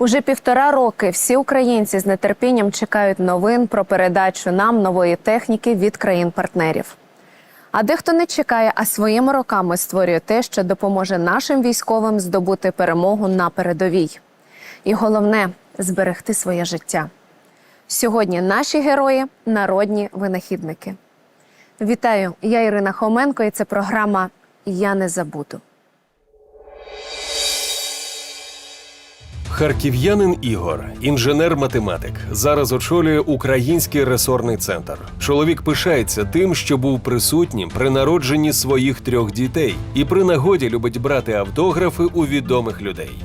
Уже півтора роки всі українці з нетерпінням чекають новин про передачу нам нової техніки від країн-партнерів. А дехто не чекає, а своїми роками створює те, що допоможе нашим військовим здобути перемогу на передовій. І головне зберегти своє життя. Сьогодні наші герої народні винахідники. Вітаю! Я Ірина Хоменко, і це програма Я не забуду. Харків'янин Ігор, інженер-математик, зараз очолює український ресорний центр. Чоловік пишається тим, що був присутнім при народженні своїх трьох дітей, і при нагоді любить брати автографи у відомих людей.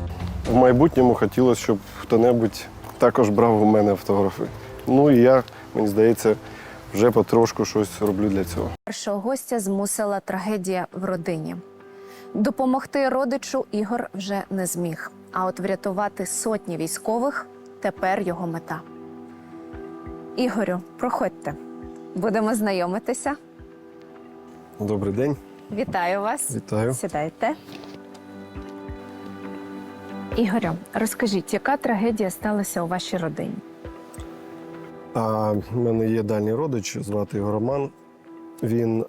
В майбутньому хотілося, щоб хто-небудь також брав у мене автографи. Ну і я, мені здається, вже потрошку щось роблю для цього. Першого гостя змусила трагедія в родині. Допомогти родичу Ігор вже не зміг. А от врятувати сотні військових тепер його мета. Ігорю, проходьте. Будемо знайомитися. Добрий день. Вітаю вас. Вітаю. Сідайте. Ігорю, розкажіть, яка трагедія сталася у вашій родині? А в мене є дальній родич, звати його Роман. Він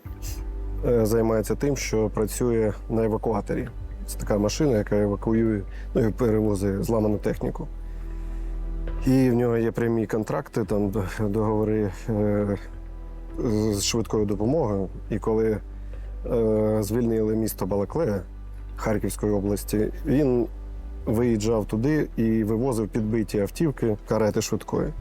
е, займається тим, що працює на евакуаторі. Це така машина, яка евакуює, ну і перевозить зламану техніку. І в нього є прямі контракти, там договори е, з швидкою допомогою. І коли е, звільнили місто Балаклея Харківської області, він виїжджав туди і вивозив підбиті автівки, карети швидкої.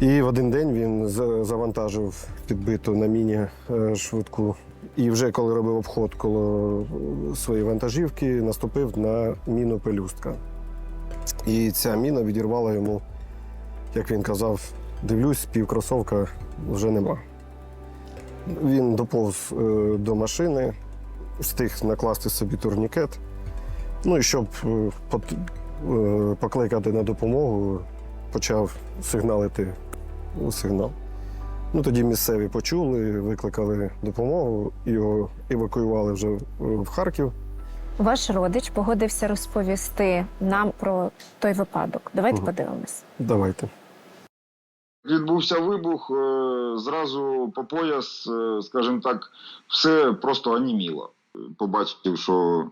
І в один день він завантажив підбиту на міні е, швидку. І вже коли робив обход коло своєї вантажівки, наступив на міну пелюстка. І ця міна відірвала йому, як він казав, дивлюсь, півкросовка вже нема. Він доповз е, до машини, встиг накласти собі турнікет. Ну і щоб е, е, покликати на допомогу, почав сигналити сигнал. Ну, тоді місцеві почули, викликали допомогу, його евакуювали вже в- Харків. Ваш родич погодився розповісти нам про той випадок. Давайте Мгм. подивимось. Давайте. Відбувся вибух, е, зразу по пояс, е, скажімо так, все просто оніміло. Побачив, що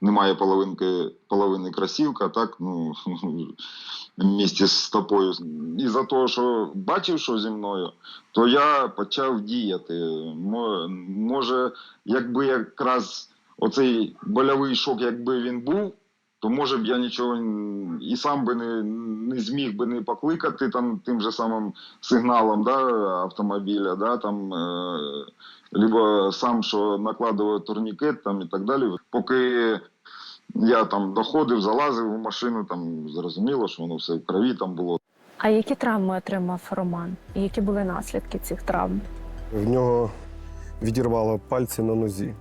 немає половинки, половини красівка, так, ну, місті з стопою. І за того, що бачив, що зі мною, то я почав діяти. Може, якби якраз оцей больовий шок, якби він був, то може б я нічого і сам би не, не зміг би не покликати там тим же самим сигналом да, автомобіля, да, там, е, либо сам, що накладував турнікет там, і так далі. Поки я там доходив, залазив у машину, там зрозуміло, що воно все в крові там було. А які травми отримав Роман? І які були наслідки цих травм? В нього відірвало пальці на нозі.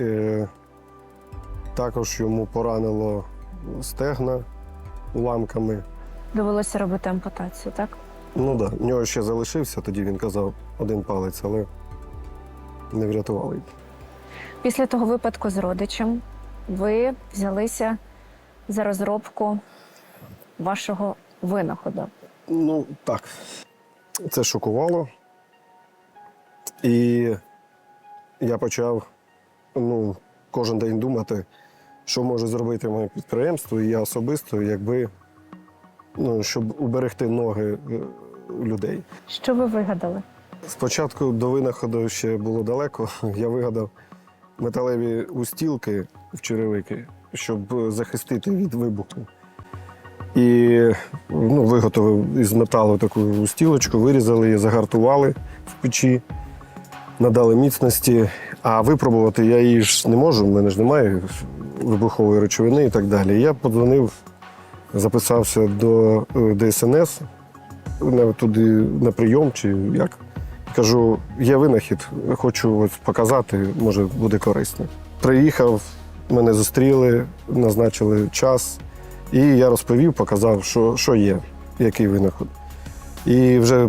Е, також йому поранило стегна уламками. Довелося робити ампутацію, так? Ну так, да, в нього ще залишився, тоді він казав один палець, але не врятували. Після того випадку з родичем ви взялися за розробку вашого винаходу. Ну, так. Це шокувало. І я почав ну, кожен день думати, що може зробити моє підприємство, і я особисто, якби ну, щоб уберегти ноги е, людей. Що ви вигадали? Спочатку до винаходу ще було далеко. Я вигадав металеві устілки в черевики, щоб захистити від вибуху. І ну, виготовив із металу таку устілочку, вирізали її, загартували в печі, надали міцності. А випробувати я її ж не можу, в мене ж немає вибухової речовини і так далі. Я подзвонив, записався до е, ДСНС туди на прийом чи як. Кажу, є винахід, хочу ось показати, може буде корисно. Приїхав, мене зустріли, назначили час, і я розповів, показав, що, що є, який винахід. І вже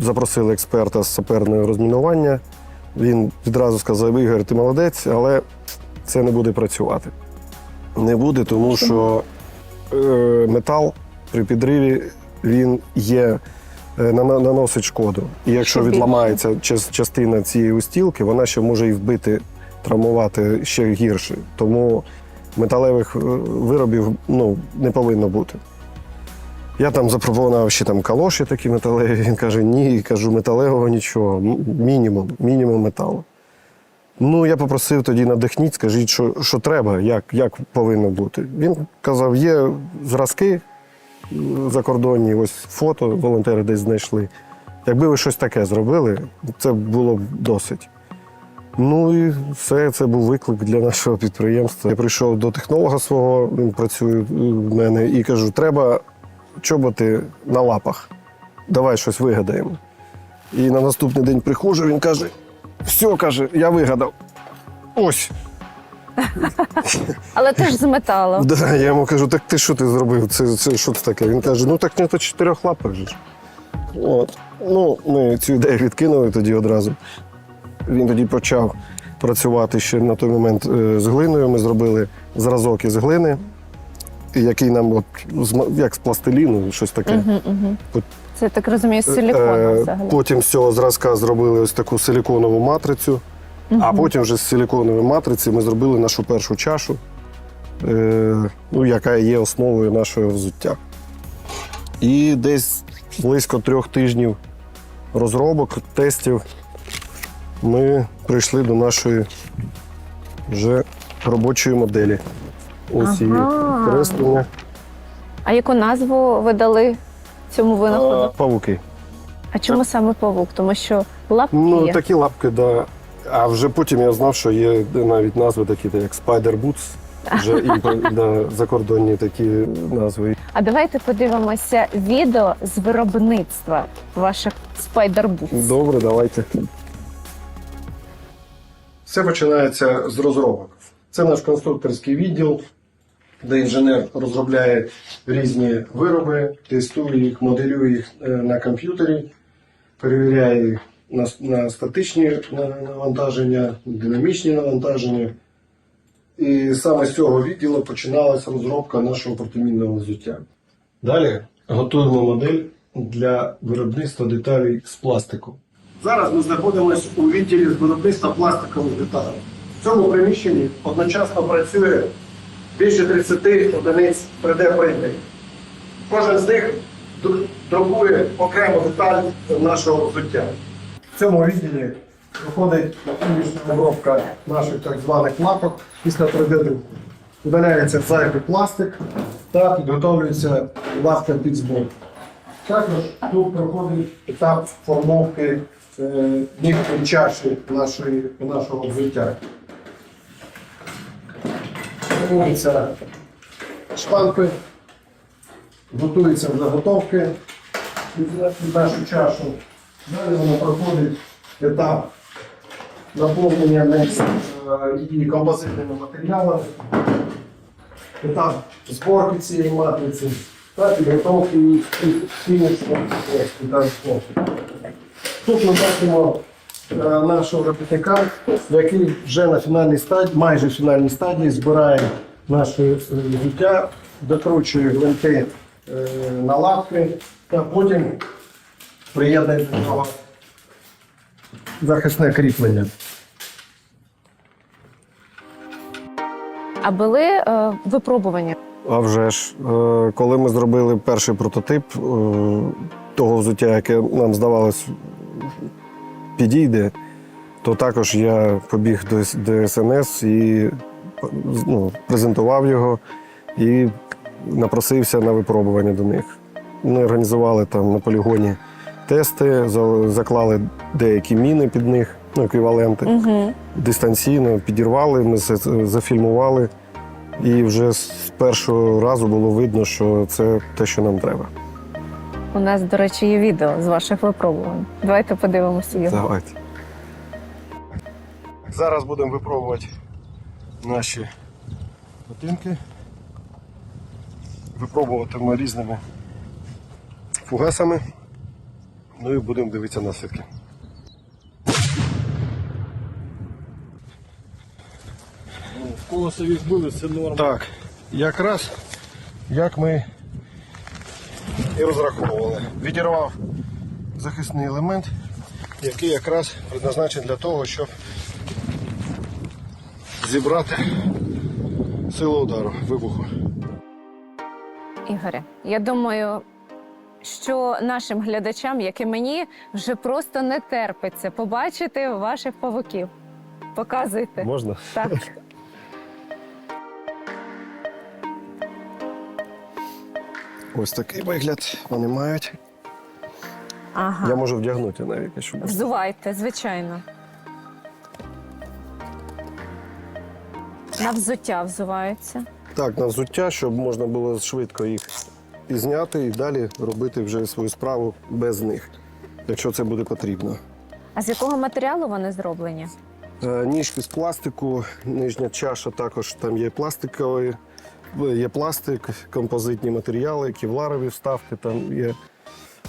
запросили експерта з саперного розмінування. Він відразу сказав: Ігор, ти молодець, але це не буде працювати. Не буде, тому що е, метал при підриві він є, е, наносить шкоду. І якщо відламається частина цієї устілки, вона ще може і вбити, травмувати ще гірше. Тому металевих е, виробів ну, не повинно бути. Я там запропонував ще там калоші такі металеві. Він каже, ні, кажу, металевого нічого. Мінімум, мінімум металу. Ну, я попросив тоді надихніть, скажіть, що, що треба, як, як повинно бути. Він казав, є зразки е, закордонні, ось фото волонтери десь знайшли. Якби ви щось таке зробили, це було б досить. Ну і все, це був виклик для нашого підприємства. Я прийшов до технолога свого, він працює в мене, і кажу, треба чоботи на лапах. Давай щось вигадаємо. І на наступний день приходжу, він каже: все, каже, я вигадав. Ось. Але теж з металу. Да, я йому кажу, так ти що ти зробив? Це, це що це таке? Він каже, ну так не то чотирьох лапах же ж. От. Ну, ми цю ідею відкинули тоді одразу. Він тоді почав працювати ще на той момент е, з глиною. Ми зробили зразок із глини, який нам от, як з пластиліну, щось таке. Угу, угу. Це так розумію, з Е, силікону взагалі. Потім з цього зразка зробили ось таку силіконову матрицю, а потім вже з силіконової матриці ми зробили нашу першу чашу, е, ну, яка є основою нашого взуття. І десь близько трьох тижнів розробок, тестів ми прийшли до нашої вже робочої моделі. Ось її Ага. креслення. А яку назву ви дали цьому винаходу? А, Павуки. А чому саме павук? Тому що лапки Ну, є. такі лапки, да. А вже потім я знав, що є навіть назви такі, як Spider Boots. Вже імпо- да, закордонні такі назви. А давайте подивимося відео з виробництва ваших спайдербутс. Добре, давайте. Все починається з розробок. Це наш конструкторський відділ, де інженер розробляє різні вироби, тестує їх, моделює їх е, на комп'ютері, перевіряє їх на, на статичні навантаження, динамічні навантаження. І саме з цього відділу починалася розробка нашого протимінного взуття. Далі готуємо модель для виробництва деталей з пластику. Зараз ми знаходимося у відділі з виробництва пластикових деталей. В цьому приміщенні одночасно працює більше 30 одиниць 3D-принтерів. Кожен з них друкує окрему деталь нашого взуття. В цьому відділі проходить обробка наших так званих лапок після 3D-друку. Удаляється зайвий пластик та підготовлюється лапка під збор. Також тут проходить етап формовки е, нігтів чаші нашої, нашого взуття. Формуються шпанки, готуються заготовки під під нашу чашу. Далі воно проходить етап наповнення неї е, її композитними матеріалами, етап зборки цієї матриці та підготовки її фінішного. Тут ми бачимо е, нашого робітника, який вже на фінальній стадії, майже фінальній стадії збирає наше е, взуття, докручує гвинти е, на лапки та потім приєднує до нього захисне кріплення. А були е, випробування? А вже ж, е, коли ми зробили перший прототип е, того взуття, яке нам здавалось підійде, то також я побіг до, СНС і ну, презентував його і напросився на випробування до них. Ми організували там на полігоні тести, заклали деякі міни під них, ну, еквіваленти Угу. дистанційно підірвали, ми це зафільмували. І вже з першого разу було видно, що це те, що нам треба. У нас, до речі, є відео з ваших випробувань. Давайте подивимося його. Давайте. Зараз будемо випробувати наші ботинки. Випробуватимемо різними фугасами. Ну і будемо дивитися наслідки. В колесо збили, все норм. Так, якраз як ми і розраховували. Відірвав захисний елемент, який якраз предназначений для того, щоб зібрати силу удару, вибуху. Ігоре, я думаю, що нашим глядачам, як і мені, вже просто не терпиться побачити ваших павуків. Показуйте. Можна? Так. Ось такий вигляд вони мають. Ага. Я можу вдягнути навіть, якщо б- Взувайте, звичайно. На взуття взуваються. Так, на взуття, щоб можна було швидко їх і зняти, і далі робити вже свою справу без них, якщо це буде потрібно. А з якого матеріалу вони зроблені? Е, Ніжки з пластику, нижня чаша також там є пластикові, є пластик, композитні матеріали, кевларові вставки там є.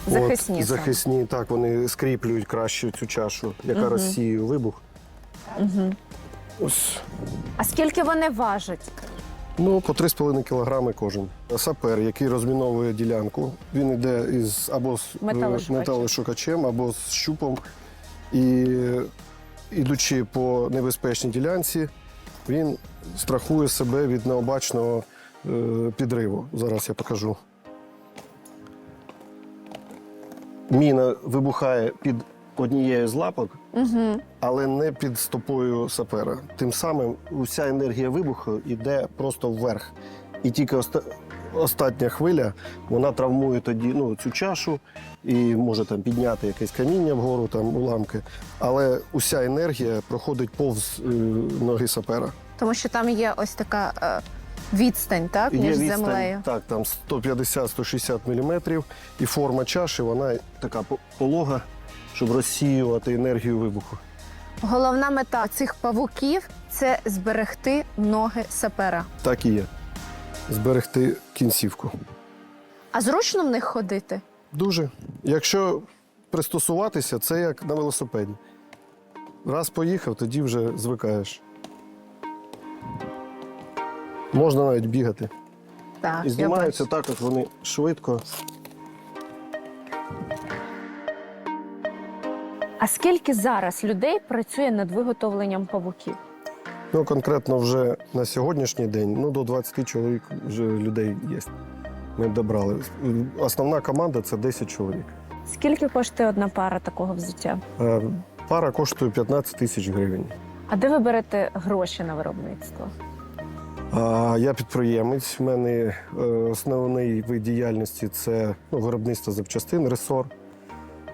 Захисні От, захисні, так, вони скріплюють краще цю чашу, яка розсіює вибух. Угу. Ось А скільки вони важать? Ну, по 3,5 кілограми кожен. Сапер, який розміновує ділянку, він йде із або з е, Металошукачем. металошукачем, або з щупом. І ідучи по небезпечній ділянці, він страхує себе від необачного е, підриву. Зараз я покажу. Міна вибухає під однією з лапок, Угу. але не під стопою сапера. Тим самим уся енергія вибуху йде просто вверх. І тільки оста- остання хвиля вона травмує тоді ну, цю чашу і може там підняти якесь каміння вгору, там уламки. Але уся енергія проходить повз е, ноги сапера. Тому що там є ось така е, відстань, так, між відстань, землею. Так, там 150-160 мм, і форма чаші вона така по- полога, щоб розсіювати енергію вибуху. Головна мета цих павуків це зберегти ноги сапера. Так і є. Зберегти кінцівку. А зручно в них ходити? Дуже. Якщо пристосуватися, це як на велосипеді. Раз поїхав, тоді вже звикаєш. Можна навіть бігати. Так, І знімаються бачу. також вони швидко. А скільки зараз людей працює над виготовленням павуків? Ну, конкретно вже на сьогоднішній день ну, до 20 чоловік вже людей є. Ми добрали. Основна команда це 10 чоловік. Скільки коштує одна пара такого взуття? Е, Пара коштує 15 тисяч гривень. А де ви берете гроші на виробництво? А, Я підприємець. У мене е, основний вид діяльності це ну, виробництво запчастин, ресор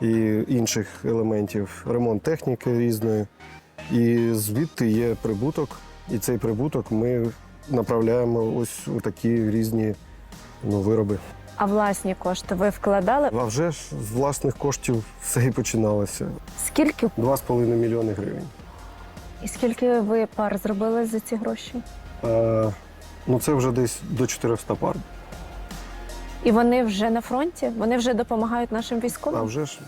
і інших елементів, ремонт техніки різної. І звідти є прибуток, і цей прибуток ми направляємо ось у такі різні ну, вироби. А власні кошти ви вкладали? А вже ж з власних коштів все і починалося. Скільки 2,5 мільйони гривень. і скільки ви пар зробили за ці гроші? Е, ну це вже десь до 400 пар. І вони вже на фронті? Вони вже допомагають нашим військовим? А вже ж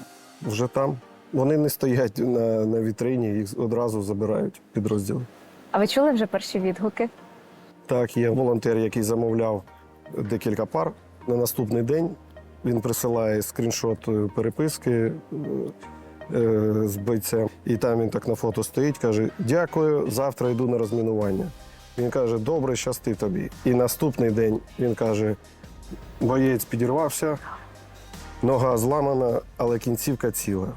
вже там. Вони не стоять на, на вітрині, їх одразу забирають підрозділи. А ви чули вже перші відгуки? Так, є волонтер, який замовляв декілька пар. На наступний день він присилає скріншот е, переписки е, з бойцем. І там він так на фото стоїть, каже: Дякую, завтра йду на розмінування. Він каже, добре, щасти тобі. І наступний день він каже: боєць підірвався, нога зламана, але кінцівка ціла.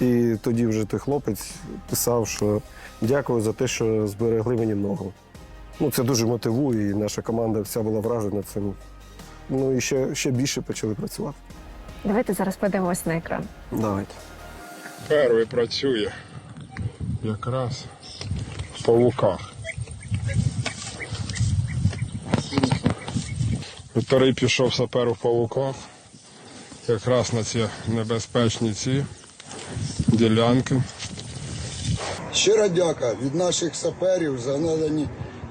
І тоді вже той хлопець писав, що дякую за те, що зберегли мені ногу. Ну, це дуже мотивує, і наша команда вся була вражена цим. Ну і ще, ще більше почали працювати. Давайте зараз подивимось на екран. Давайте. Перший працює якраз в павуках. Вторий пішов сапер у павуках, якраз на ці небезпечні ці ділянки. Щира дяка від наших саперів за надані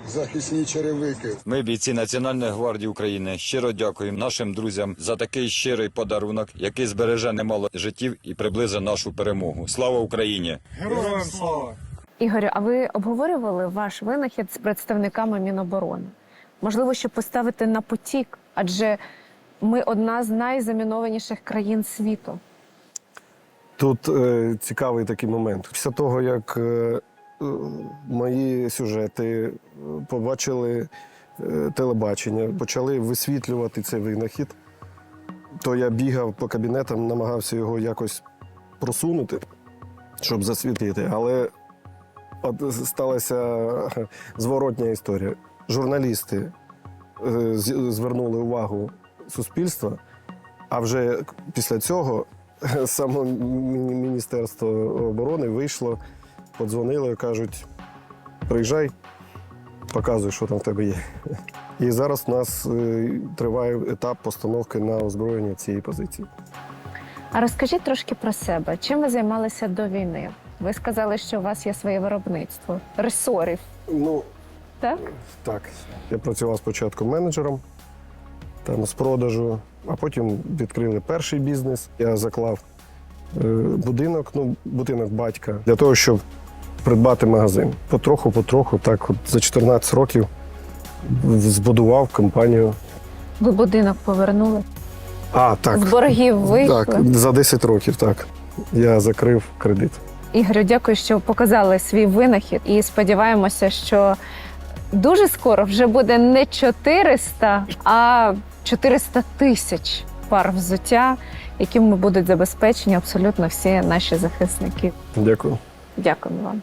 захисні черевики. Ми, бійці Національної гвардії України, щиро дякуємо нашим друзям за такий щирий подарунок, який збереже немало життів і приблизить нашу перемогу. Слава Україні! Героям слава! Ігорю, а ви обговорювали ваш винахід з представниками Міноборони? Можливо, щоб поставити на потік Адже ми одна з найзамінованіших країн світу. Тут е, цікавий такий момент. Після того, як е, е, мої сюжети е, побачили е, телебачення, почали висвітлювати цей винахід, то я бігав по кабінетам, намагався його якось просунути, щоб засвітити. Але от сталася зворотня історія. Журналісти е, звернули увагу суспільства, а вже після цього саме Міністерство оборони вийшло, подзвонило і кажуть: приїжджай, показуй, що там в тебе є. І зараз у нас е, триває етап постановки на озброєння цієї позиції. А розкажіть трошки про себе. Чим ви займалися до війни? Ви сказали, що у вас є своє виробництво ресорів, Ну, так? так. Я працював спочатку менеджером там, з продажу, а потім відкрили перший бізнес. Я заклав е, будинок, ну, будинок батька, для того, щоб придбати магазин. Потроху-потроху, так от за 14 років збудував компанію. Ви будинок повернули. А, так. З боргів вийшли. Так, за 10 років, так. Я закрив кредит. Ігорю, дякую, що показали свій винахід. І сподіваємося, що дуже скоро вже буде не 400, а 400 тисяч пар взуття, якими будуть забезпечені абсолютно всі наші захисники. Дякую. Дякую вам.